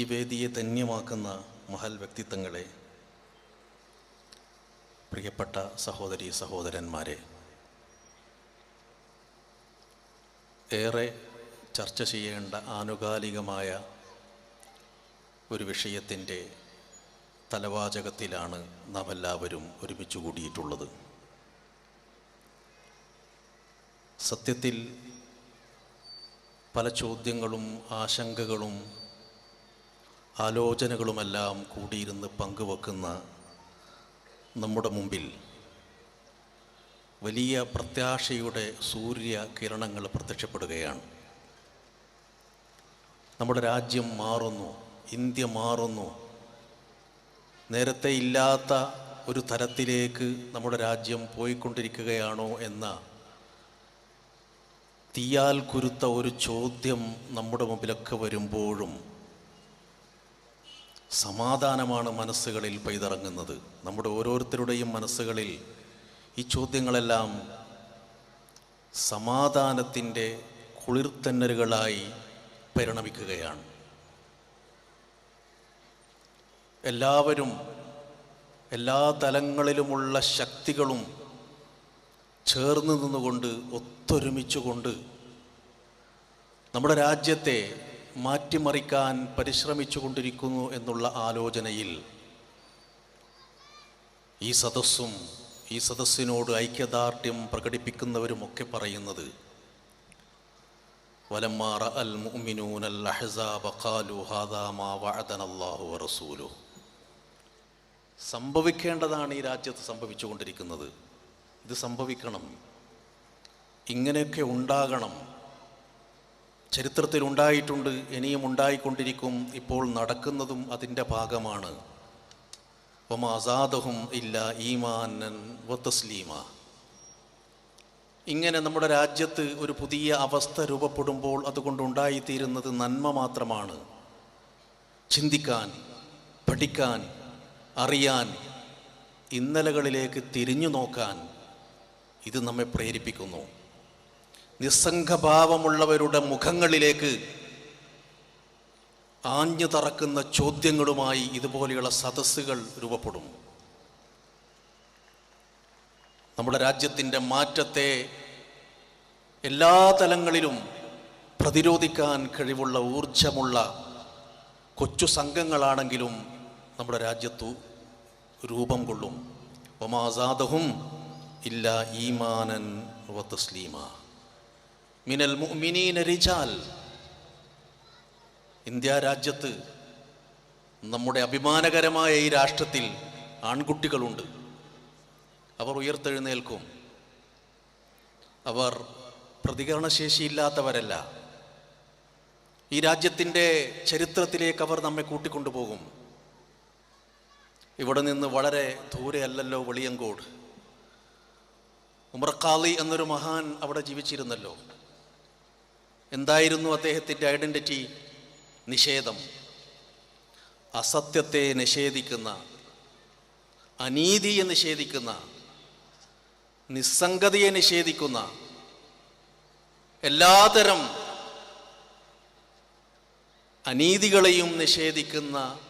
ഈ വേദിയെ ധന്യമാക്കുന്ന മഹൽ വ്യക്തിത്വങ്ങളെ പ്രിയപ്പെട്ട സഹോദരി സഹോദരന്മാരെ ഏറെ ചർച്ച ചെയ്യേണ്ട ആനുകാലികമായ ഒരു വിഷയത്തിന്റെ തലവാചകത്തിലാണ് നാം എല്ലാവരും ഒരുമിച്ച് കൂടിയിട്ടുള്ളത്. സത്യത്തിൽ പല ചോദ്യങ്ങളും ആശങ്കകളും ആലോചനകളുമെല്ലാം കൂടിയിരുന്ന് പങ്കുവെക്കുന്ന നമ്മുടെ മുമ്പിൽ വലിയ പ്രത്യാശയുടെ സൂര്യ കിരണങ്ങൾ പ്രത്യക്ഷപ്പെടുകയാണ്. നമ്മുടെ രാജ്യം മാറുന്നു ഇന്ത്യ മാറുന്നു. നേരത്തെ ഇല്ലാത്ത ഒരു തരത്തിലേക്ക് നമ്മുടെ രാജ്യം പോയിക്കൊണ്ടിരിക്കുകയാണോ എന്ന തീയാൽ കുരുത്ത ഒരു ചോദ്യം നമ്മുടെ മുമ്പിലൊക്കെ വരുമ്പോഴും സമാധാനമാണ് മനസ്സുകളിൽ പെയ്തിറങ്ങുന്നത്. നമ്മുടെ ഓരോരുത്തരുടെയും മനസ്സുകളിൽ ഈ ചോദ്യങ്ങളെല്ലാം സമാധാനത്തിന്റെ കുളിർത്തന്നലുകളായി പരിണമിക്കുകയാണ്. എല്ലാവരും എല്ലാ തലങ്ങളിലുമുള്ള ശക്തികളും ചേർന്ന് നിന്നുകൊണ്ട് ഒത്തൊരുമിച്ചുകൊണ്ട് നമ്മുടെ രാജ്യത്തെ മാറ്റിമറിക്കാൻ പരിശ്രമിച്ചു കൊണ്ടിരിക്കുന്നു എന്നുള്ള ആലോചനയിൽ ഈ സദസ്സും ഈ സദസ്സിനോട് ഐക്യദാർഢ്യം പ്രകടിപ്പിക്കുന്നവരുമൊക്കെ പറയുന്നത് വലമ്മാറ അൽ മുഅ്മിനൂന അൽ അഹ്സാബ ഖാലു ഹാദാ മാ വഅദനല്ലാഹു വറസൂലു സംഭവിക്കേണ്ടതാണ് ഈ രാജ്യത്ത് സംഭവിച്ചുകൊണ്ടിരിക്കുന്നത്. ഇത് സംഭവിക്കണം. ഇങ്ങനെയൊക്കെ ഉണ്ടാകണം. ചരിത്രത്തിൽ ഉണ്ടായിട്ടുണ്ട് ഇനിയും ഉണ്ടായിക്കൊണ്ടിരിക്കും ഇപ്പോൾ നടക്കുന്നതും അതിന്റെ ഭാഗമാണ്. ഒമാസാദഹും ഇല്ല ഈമാനൻ വത്തസ്ലീമ ഇങ്ങനെ നമ്മുടെ രാജ്യത്ത് ഒരു പുതിയ അവസ്ഥ രൂപപ്പെടുമ്പോൾ അതുകൊണ്ടുണ്ടായിത്തീരുന്നത് നന്മ മാത്രമാണ്. ചിന്തിക്കാൻ പഠിക്കാൻ അറിയാൻ ഇന്നലകളിലേക്ക് തിരിഞ്ഞു നോക്കാൻ ഇത് നമ്മെ പ്രേരിപ്പിക്കുന്നു. നിസ്സംഗഭാവമുള്ളവരുടെ മുഖങ്ങളിലേക്ക് ആഞ്ഞു തറക്കുന്ന ചോദ്യങ്ങളുമായി ഇതുപോലെയുള്ള സദസ്സുകൾ രൂപപ്പെടും. നമ്മുടെ രാജ്യത്തിന്റെ മാറ്റത്തെ എല്ലാ തലങ്ങളിലും പ്രതിരോധിക്കാൻ കഴിവുള്ള ഊർജമുള്ള കൊച്ചു സംഘങ്ങളാണെങ്കിലും നമ്മുടെ രാജ്യത്തു രൂപം കൊള്ളും. ഒമാസാദഹും ഇല്ല ഈമാനൻ വ തസ്ലീമ മിനൽ മുഅ്മിനീന റിജാൽ. ഇന്ത്യ രാജ്യത്ത് നമ്മുടെ അഭിമാനകരമായ ഈ രാഷ്ട്രത്തിൽ ആൺകുട്ടികളുണ്ട്. അവർ ഉയർത്തെഴുന്നേൽക്കും. അവർ പ്രതികരണശേഷിയില്ലാത്തവരല്ല. ഈ രാജ്യത്തിന്റെ ചരിത്രത്തിലേക്ക് അവർ നമ്മെ കൂട്ടിക്കൊണ്ടുപോകും. ഇവിടെ നിന്ന് വളരെ ദൂരെയല്ലല്ലോ വെളിയങ്കോട്. ഉമർഖാലി എന്നൊരു മഹാൻ അവിടെ ജീവിച്ചിരുന്നല്ലോ. എന്തായിരുന്നു അദ്ദേഹത്തിന്റെ ഐഡന്റിറ്റി നിഷേധം. അസത്യത്തെ നിഷേധിക്കുന്ന അനീതിയെ നിഷേധിക്കുന്ന നിസ്സംഗതിയെ നിഷേധിക്കുന്ന എല്ലാതരം അനീതികളെയും നിഷേധിക്കുന്ന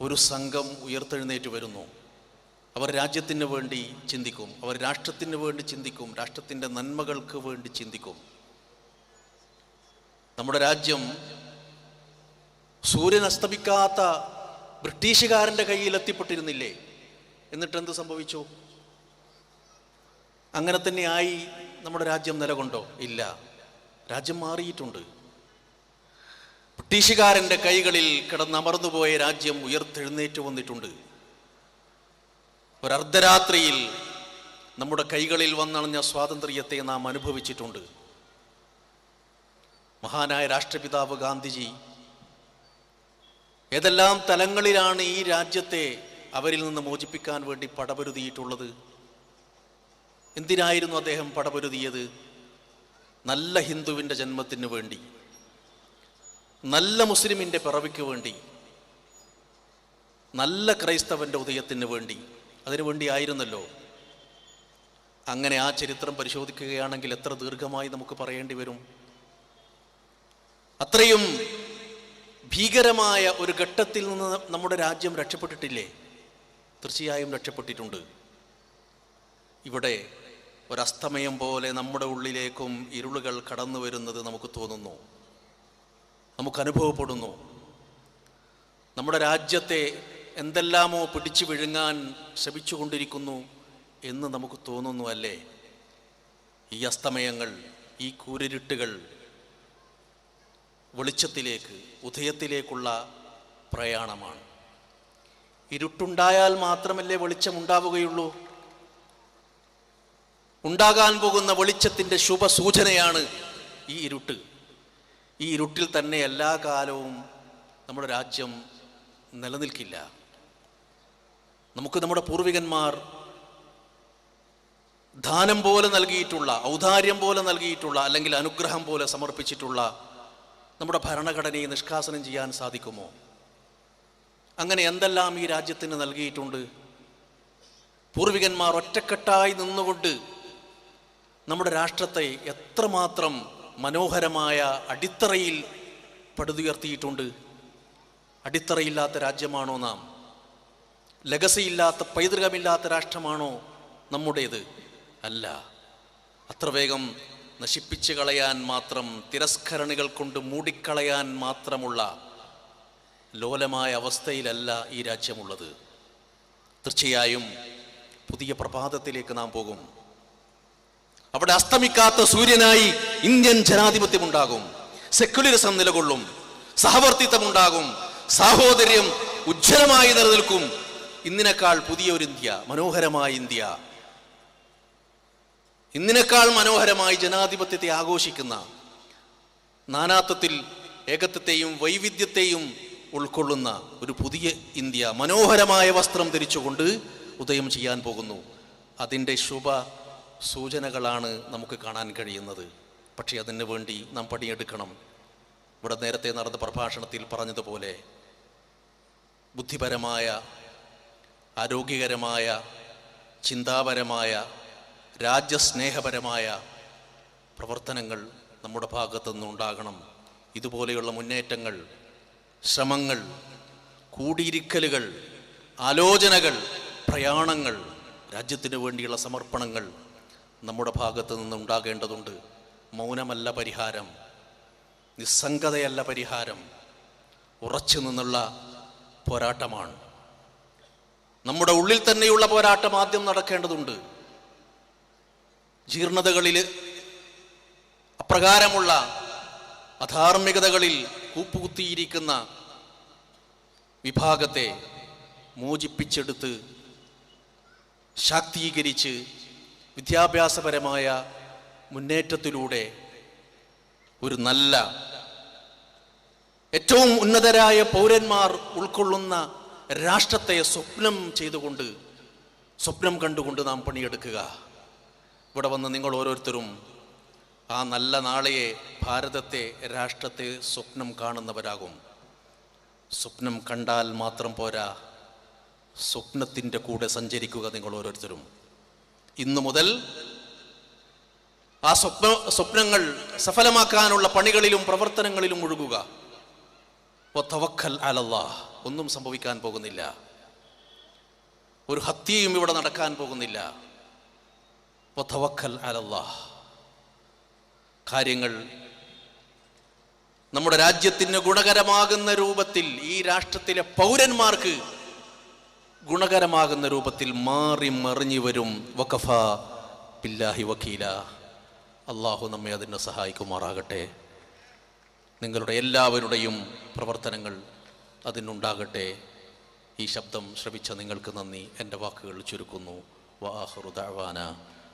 ഒരു സംഘം ഉയർത്തെഴുന്നേറ്റ് വരുന്നു. അവർ രാജ്യത്തിന് വേണ്ടി ചിന്തിക്കും. അവർ രാഷ്ട്രത്തിന് വേണ്ടി ചിന്തിക്കും. രാഷ്ട്രത്തിന്റെ നന്മകൾക്ക് വേണ്ടി ചിന്തിക്കും. നമ്മുടെ രാജ്യം സൂര്യൻ അസ്തമിക്കാത്ത ബ്രിട്ടീഷുകാരന്റെ കയ്യിൽ എത്തിപ്പെട്ടിരുന്നില്ലേ? എന്നിട്ട് എന്ത് സംഭവിച്ചു? അങ്ങനെ തന്നെയായി നമ്മുടെ രാജ്യം നിലകൊണ്ടോ? ഇല്ല. രാജ്യം മാറിയിട്ടുണ്ട്. ബ്രിട്ടീഷുകാരന്റെ കൈകളിൽ കിടന്നമർന്നുപോയ രാജ്യം ഉയർത്തെഴുന്നേറ്റ് വന്നിട്ടുണ്ട്. ഒരർദ്ധരാത്രിയിൽ നമ്മുടെ കൈകളിൽ വന്നണഞ്ഞ സ്വാതന്ത്ര്യത്തെ നാം അനുഭവിച്ചിട്ടുണ്ട്. മഹാനായ രാഷ്ട്രപിതാവ് ഗാന്ധിജി ഏതെല്ലാം തലങ്ങളിലാണ് ഈ രാജ്യത്തെ അവരിൽ നിന്ന് മോചിപ്പിക്കാൻ വേണ്ടി പടപൊരുതിയിട്ടുള്ളത്? എന്തിനായിരുന്നു അദ്ദേഹം പടപൊരുതിയത്? നല്ല ഹിന്ദുവിന്റെ ജന്മത്തിന് വേണ്ടി നല്ല മുസ്ലിമിന്റെ പിറവിക്ക് വേണ്ടി നല്ല ക്രൈസ്തവന്റെ ഉദയത്തിന് വേണ്ടി അതിനു വേണ്ടി ആയിരുന്നല്ലോ അങ്ങനെ ആ ചരിത്രം പരിശോധിക്കുകയാണെങ്കിൽ എത്ര ദീർഘമായി നമുക്ക് പറയേണ്ടി വരും? അത്രയും ഭീകരമായ ഒരു ഘട്ടത്തിൽ നിന്ന് നമ്മുടെ രാജ്യം രക്ഷപ്പെട്ടിട്ടില്ലേ? തീർച്ചയായും രക്ഷപ്പെട്ടിട്ടുണ്ട്. ഇവിടെ ഒരസ്തമയം പോലെ നമ്മുടെ ഉള്ളിലേക്കും ഇരുളുകൾ കടന്നു വരുന്നത് നമുക്ക് തോന്നുന്നു. നമുക്ക് അനുഭവപ്പെടുന്നു. നമ്മുടെ രാജ്യത്തെ എന്തെല്ലാമോ പിടിച്ചു വിഴുങ്ങാൻ ശ്രമിച്ചുകൊണ്ടിരിക്കുന്നു എന്ന് നമുക്ക് തോന്നുന്നു അല്ലേ? ഈ അസ്തമയങ്ങൾ ഈ കൂരിരുട്ടുകൾ വെളിച്ചത്തിലേക്ക് ഉദയത്തിലേക്കുള്ള പ്രയാണമാണ്. ഇരുട്ടുണ്ടായാൽ മാത്രമല്ലേ വെളിച്ചം ഉണ്ടാവുകയുള്ളൂ ഉണ്ടാകാൻ പോകുന്ന വെളിച്ചത്തിന്റെ ശുഭസൂചനയാണ് ഈ ഇരുട്ട്. ഈ ഇരുട്ടിൽ തന്നെ എല്ലാ കാലവും നമ്മുടെ രാജ്യം നിലനിൽക്കില്ല. നമുക്ക് നമ്മുടെ പൂർവികന്മാർ ദാനം പോലെ നൽകിയിട്ടുള്ള ഔദാര്യം പോലെ നൽകിയിട്ടുള്ള അല്ലെങ്കിൽ അനുഗ്രഹം പോലെ സമർപ്പിച്ചിട്ടുള്ള നമ്മുടെ ഭരണഘടനയെ നിഷ്കാസനം ചെയ്യാൻ സാധിക്കുമോ? അങ്ങനെ എന്തെല്ലാം ഈ രാജ്യത്തിന് നൽകിയിട്ടുണ്ട്? പൂർവികന്മാർ ഒറ്റക്കെട്ടായി നിന്നുകൊണ്ട് നമ്മുടെ രാഷ്ട്രത്തെ എത്രമാത്രം മനോഹരമായ അടിത്തറയിൽ പടുതുയർത്തിയിട്ടുണ്ട്? അടിത്തറയില്ലാത്ത രാജ്യമാണോ നാം? ലഗസിയില്ലാത്ത പൈതൃകമില്ലാത്ത രാഷ്ട്രമാണോ നമ്മുടേത്? അല്ല. അത്ര വേഗം നശിപ്പിച്ചു കളയാൻ മാത്രം തിരസ്കരണികൾ കൊണ്ട് മൂടിക്കളയാൻ മാത്രമുള്ള ലോലമായ അവസ്ഥയിലല്ല ഈ രാജ്യമുള്ളത്. തീർച്ചയായും പുതിയ പ്രഭാതത്തിലേക്ക് നാം പോകും. അവിടെ അസ്തമിക്കാത്ത സൂര്യനായി ഇന്ത്യൻ ജനാധിപത്യം ഉണ്ടാകും സെക്യുലറിസം നിലകൊള്ളും. സഹവർത്തിത്വമുണ്ടാകും. സാഹോദര്യം ഉജ്ജ്വലമായി നിലനിൽക്കും. ഇന്നിനേക്കാൾ പുതിയ ഒരു ഇന്ത്യ മനോഹരമായ ഇന്ത്യ. ഇന്നിനേക്കാൾ മനോഹരമായി ജനാധിപത്യത്തെ ആഘോഷിക്കുന്ന നാനാത്വത്തിൽ ഏകത്വത്തെയും വൈവിധ്യത്തെയും ഉൾക്കൊള്ളുന്ന ഒരു പുതിയ ഇന്ത്യ മനോഹരമായ വസ്ത്രം ധരിച്ചുകൊണ്ട് ഉദയം ചെയ്യാൻ പോകുന്നു. അതിന്റെ ശുഭ സൂചനകളാണ് നമുക്ക് കാണാൻ കഴിയുന്നത്. പക്ഷേ അതിനു വേണ്ടി നാം പണിയെടുക്കണം. ഇവിടെ നേരത്തെ നടന്ന പ്രഭാഷണത്തിൽ പറഞ്ഞതുപോലെ ബുദ്ധിപരമായ ആരോഗ്യകരമായ ചിന്താപരമായ രാജ്യസ്നേഹപരമായ പ്രവർത്തനങ്ങൾ നമ്മുടെ ഭാഗത്തുനിന്ന് ഉണ്ടാകണം. ഇതുപോലെയുള്ള മുന്നേറ്റങ്ങൾ ശ്രമങ്ങൾ കൂടിയിരിക്കലുകൾ ആലോചനകൾ പ്രയാണങ്ങൾ രാജ്യത്തിന് വേണ്ടിയുള്ള സമർപ്പണങ്ങൾ നമ്മുടെ ഭാഗത്തു നിന്ന് ഉണ്ടാകേണ്ടതുണ്ട്. മൗനമല്ല പരിഹാരം നിസ്സംഗതയല്ല പരിഹാരം ഉറച്ചു നിന്നുള്ള പോരാട്ടമാണ്. നമ്മുടെ ഉള്ളിൽ തന്നെയുള്ള പോരാട്ടം ആദ്യം നടക്കേണ്ടതുണ്ട്. ജീർണതകളിൽ അപ്രകാരമുള്ള അധാർമികതകളിൽ കൂപ്പുകുത്തിയിരിക്കുന്ന വിഭാഗത്തെ മോചിപ്പിച്ചെടുത്ത് ശാക്തീകരിച്ച് വിദ്യാഭ്യാസപരമായ മുന്നേറ്റത്തിലൂടെ ഒരു നല്ല ഏറ്റവും ഉന്നതരായ പൗരന്മാർ ഉൾക്കൊള്ളുന്ന രാഷ്ട്രത്തെ സ്വപ്നം ചെയ്തുകൊണ്ട് സ്വപ്നം കണ്ടുകൊണ്ട് നാം പണിയെടുക്കുക. ഇവിടെ വന്ന് നിങ്ങൾ ഓരോരുത്തരും ആ നല്ല നാളെയെ ഭാരതത്തെ രാഷ്ട്രത്തെ സ്വപ്നം കാണുന്നവരാകും. സ്വപ്നം കണ്ടാൽ മാത്രം പോരാ സ്വപ്നത്തിന്റെ കൂടെ സഞ്ചരിക്കുക നിങ്ങൾ ഓരോരുത്തരും. ഇന്നു മുതൽ ആ സ്വപ്ന സ്വപ്നങ്ങൾ സഫലമാക്കാനുള്ള പണികളിലും പ്രവർത്തനങ്ങളിലും മുഴുകുക. ഒന്നും സംഭവിക്കാൻ പോകുന്നില്ല. ഒരു ഹത്യയും ഇവിടെ നടക്കാൻ പോകുന്നില്ല. വത്തവക്കൽ അലല്ലാഹ്. കാര്യങ്ങൾ നമ്മുടെ രാജ്യത്തിന് ഗുണകരമാകുന്ന രൂപത്തിൽ ഈ രാഷ്ട്രത്തിലെ പൗരന്മാർക്ക് ഗുണകരമാകുന്ന രൂപത്തിൽ മാറി മറിഞ്ഞു വരും. വഖഫ ബില്ലാഹി വക്കീല അള്ളാഹു നമ്മെ അതിനെ സഹായിക്കുമാറാകട്ടെ. നിങ്ങളുടെ എല്ലാവരുടെയും പ്രവർത്തനങ്ങൾ അതിനുണ്ടാകട്ടെ. ഈ ശബ്ദം ശ്രവിച്ച നിങ്ങൾക്ക് നന്ദി. എന്റെ വാക്കുകൾ ചുരുക്കുന്നു. വാഹുറുദാന